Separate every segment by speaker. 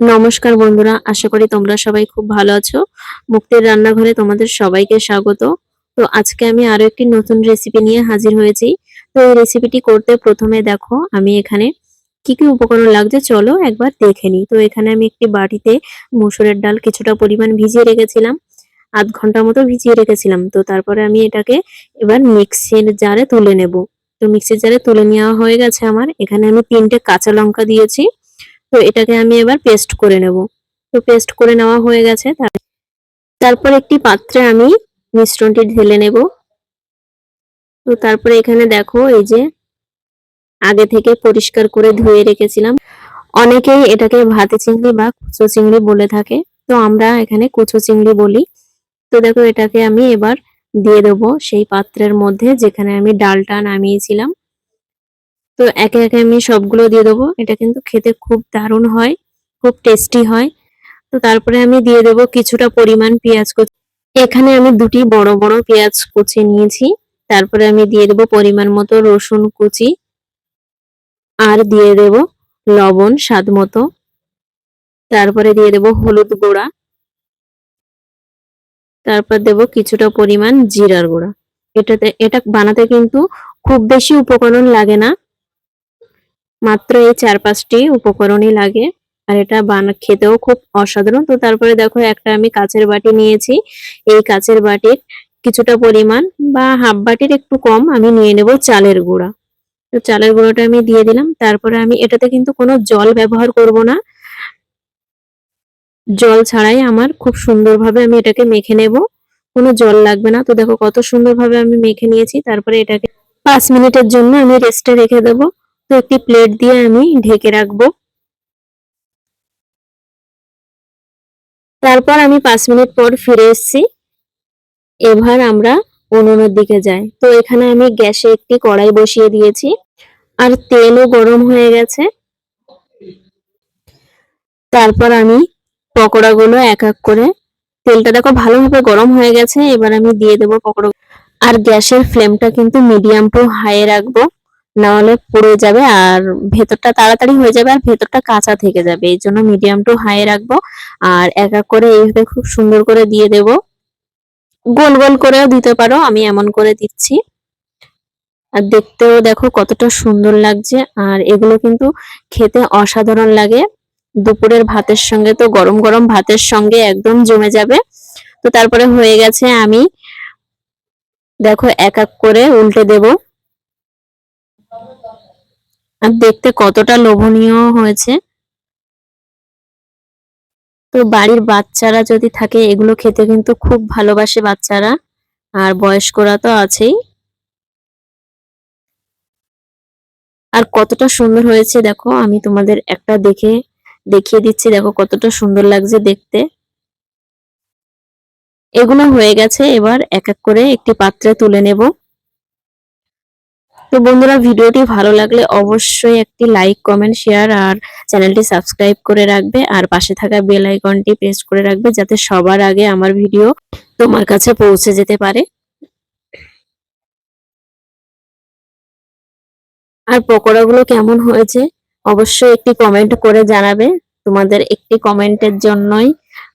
Speaker 1: নমস্কার বন্ধুরা, আশা করি তোমরা সবাই খুব ভালো আছো। মুক্তির রান্নাঘরে তোমাদের সবাইকে স্বাগত। তো আজকে আমি আরও একটি নতুন রেসিপি নিয়ে হাজির হয়েছি। তো এই রেসিপিটি করতে প্রথমে দেখো, আমি এখানে কি কি উপকরণ লাগছে চলো একবার দেখে নিই। তো এখানে আমি একটি বাটিতে মুসুরের ডাল কিছুটা পরিমাণ ভিজিয়ে রেখেছিলাম, আধ ঘণ্টা মতো ভিজিয়ে রেখেছিলাম। তো তারপরে আমি এটাকে এবার মিক্সির জারে তুলে নেব। তো মিক্সির জারে তুলে নেওয়া হয়ে গেছে আমার। এখানে আমি তিনটে কাঁচা লঙ্কা দিয়েছি। তো এটাকে আমি এবার পেস্ট করে নেব। তো পেস্ট করে নেওয়া হয়ে গেছে। তারপর একটি পাত্রে আমি মিশ্রণটি ঢেলে নেব। তো তারপরে এখানে দেখো, এই যে আগে থেকে পরিষ্কার করে ধুয়ে রেখেছিলাম। অনেকেই এটাকে ভাতে চিংড়ি বা কুচো চিংড়ি বলে থাকে। তো আমরা এখানে কুচো চিংড়ি বলি। তো দেখো, এটাকে আমি এবার দিয়ে দেবো সেই পাত্রের মধ্যে যেখানে আমি ডালটা নামিয়েছিলাম। তো একে একে আমি সবগুলো দিয়ে দেবো। এটা কিন্তু খেতে খুব দারুণ হয়, খুব টেস্টি হয়। তো তারপরে আমি দিয়ে দেবো কিছুটা পরিমাণ পেঁয়াজ কুচি এখানে আমি দুটি বড় বড় পেঁয়াজ কুচি নিয়েছি। তারপরে আমি দিয়ে দেবো পরিমাণ মতো রসুন কুচি। আর দিয়ে দেব লবণ স্বাদ মতো। তারপরে দিয়ে দেব হলুদ গুঁড়া। তারপর দেব কিছুটা পরিমাণ জিরার গুঁড়া। এটাতে, এটা বানাতে কিন্তু খুব বেশি উপকরণ লাগে না। মাত্র এই চার পাঁচটি উপকরণই লাগে। আর এটা বানা, খেতেও খুব অসাধারণ। তো তারপরে দেখো, একটা আমি কাচের বাটি নিয়েছি। এই কাচের বাটির কিছুটা পরিমাণ বা হাফ বাটির একটু কম আমি নিয়ে নেব চালের গুঁড়া। তো চালের গুঁড়োটা আমি দিয়ে দিলাম। তারপরে আমি এটাতে কিন্তু কোনো জল ব্যবহার করব না। জল ছাড়াই আমার খুব সুন্দরভাবে আমি এটাকে মেখে নেব। কোনো জল লাগবে না। তো দেখো, কত সুন্দরভাবে আমি মেখে নিয়েছি। তারপরে এটাকে পাঁচ মিনিটের জন্য আমি রেস্টে রেখে দেবো। তো একটি প্লেট দিয়ে আমি ঢেকে রাখব। তারপর আমি পাঁচ মিনিট পর ফিরে এসেছি। এবার আমরা উনুনের দিকে যাই। তো এখানে আমি গ্যাসে একটি কড়াই বসিয়ে দিয়েছি। আর তেলও গরম হয়ে গেছে। তারপর আমি পকোড়াগুলো এক এক করে, তেলটা দেখো ভালোভাবে গরম হয়ে গেছে, এবার আমি দিয়ে দেবো পকোড়া। আর গ্যাসের ফ্লেমটা কিন্তু মিডিয়াম টু হাই রাখব। না হলে পুড়ে যাবে আর ভেতরটা তাড়াতাড়ি হয়ে যাবে আর ভেতরটা কাঁচা থেকে যাবে। এই জন্য মিডিয়াম টু হাই রাখব আর এক এক করে এইভাবে খুব সুন্দর করে দিয়ে দেব। গোল গোল করেও দিতে পারো, আমি এমন করে দিচ্ছি। আর দেখতেও দেখো কতটা সুন্দর লাগছে আর এগুলো কিন্তু খেতে অসাধারণ লাগে। দুপুরের ভাতের সঙ্গে তো গরম গরম ভাতের সঙ্গে একদম জমে যাবে। তো তারপরে হয়ে গেছে আমি দেখো এক এক করে উল্টে দেবো। আর দেখতে কতটা লোভনীয় হয়েছে। তো বাড়ির বাচ্চারা যদি থাকে, এগুলো খেতে কিন্তু খুব ভালোবাসে বাচ্চারা, আর বয়স্করা তো আছেই। আর কতটা সুন্দর হয়েছে দেখো, আমি তোমাদের একটা দেখে, দেখিয়ে দিচ্ছি দেখো কতটা সুন্দর লাগছে দেখতে। এগুলো হয়ে গেছে, এবার এক এক করে একটি পাত্রে তুলে নেব। তো বন্ধুরা, ভিডিওটি ভালো লাগলে অবশ্যই একটি লাইক, কমেন্ট, শেয়ার আর চ্যানেলটি সাবস্ক্রাইব করে রাখবে আর পাশে থাকা বেল আইকনটি প্রেস করে রাখবে যাতে সবার আগে আমার ভিডিও তোমার কাছে পৌঁছে যেতে পারে। আর পকোড়াগুলো কেমন হয়েছে? অবশ্যই একটি কমেন্ট করে জানাবে। তোমাদের একটি কমেন্টের জন্যই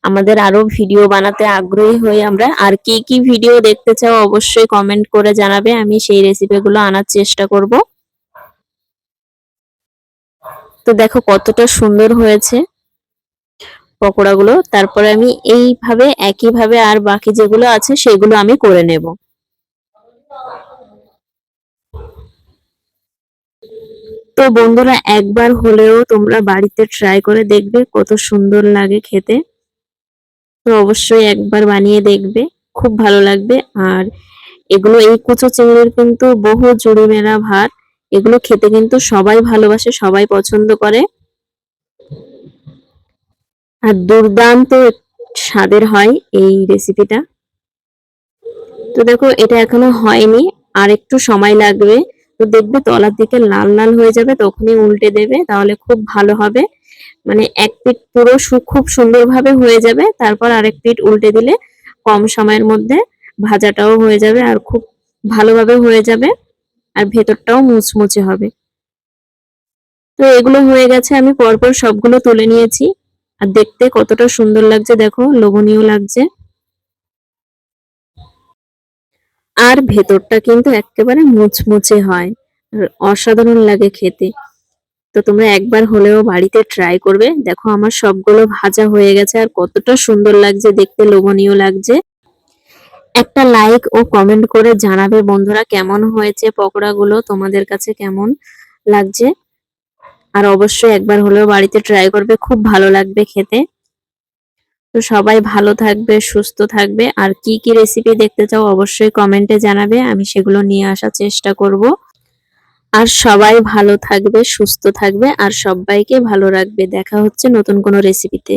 Speaker 1: আমাদের আরও ভিডিও বানাতে আগ্রহী হই আমরা। আর কি কি ভিডিও দেখতে চাও অবশ্যই কমেন্ট করে জানাবে। আমি সেই রেসিপিগুলো আনার চেষ্টা করব। তো দেখো কতটা সুন্দর হয়েছে পকোড়াগুলো। তারপরে আমি এইভাবে, একইভাবে আর বাকি যেগুলো আছে সেগুলো আমি করে নেব। তো বন্ধুরা একবার হলেও তোমরা বাড়িতে ট্রাই করে দেখবে কত সুন্দর লাগে খেতে। অবশ্যই একবার বানিয়ে দেখবে, খুব ভালো লাগবে। আর এগুলো এই কুচো চিংড়ির কিন্তু বহু জুড়ি মেলা ভাত, এগুলো খেতে কিন্তু সবাই ভালোবাসে, সবাই পছন্দ করে। আর দুর্দান্ত স্বাদের হয় এই রেসিপিটা। তো দেখো, এটা এখনও হয়নি, আর একটু সময় লাগবে। তো দেখবে তলার দিকে লাল লাল হয়ে যাবে, তখনই উল্টে দেবে, তাহলে খুব ভালো হবে। মানে এক পিঠ পুরো খুব সুন্দরভাবে হয়ে যাবে, তারপর আরেক পিঠ উল্টে দিলে কম সময়ের মধ্যে ভাজাটাও হয়ে যাবে আর খুব ভালোভাবে হয়ে যাবে আর ভেতরটাও মুচমুচে হবে। তো এগুলো হয়ে গেছে, আমি পরপর সবগুলো তুলে নিয়েছি আর দেখতে কতটা সুন্দর লাগছে, দেখো লোভনীয় লাগছে। আর ভেতরটা কিন্তু একেবারে মুচমুচে হয় অসাধারণ লাগে খেতে। তো তোমরা একবার হলেও বাড়িতে ট্রাই করবে। দেখো আমার সবগুলো ভাজা হয়ে গেছে আর কতটা সুন্দর লাগছে, দেখতে লোভনীয় লাগছে। একটা লাইক ও কমেন্ট করে জানাবে বন্ধুরা কেমন হয়েছে পকোড়াগুলো, তোমাদের কাছে কেমন লাগছে? আর অবশ্যই একবার হলেও বাড়িতে ট্রাই করবে, খুব ভালো লাগবে খেতে। তো সবাই ভালো থাকবে, সুস্থ থাকবে। আর কি কি রেসিপি দেখতে চাও অবশ্যই কমেন্টে জানাবে, আমি সেগুলো নিয়ে আসার চেষ্টা করব। আর সবাই ভালো থাকবে, সুস্থ থাকবে, আর সবাইকে ভালো রাখবে। দেখা হচ্ছে নতুন কোনো রেসিপিতে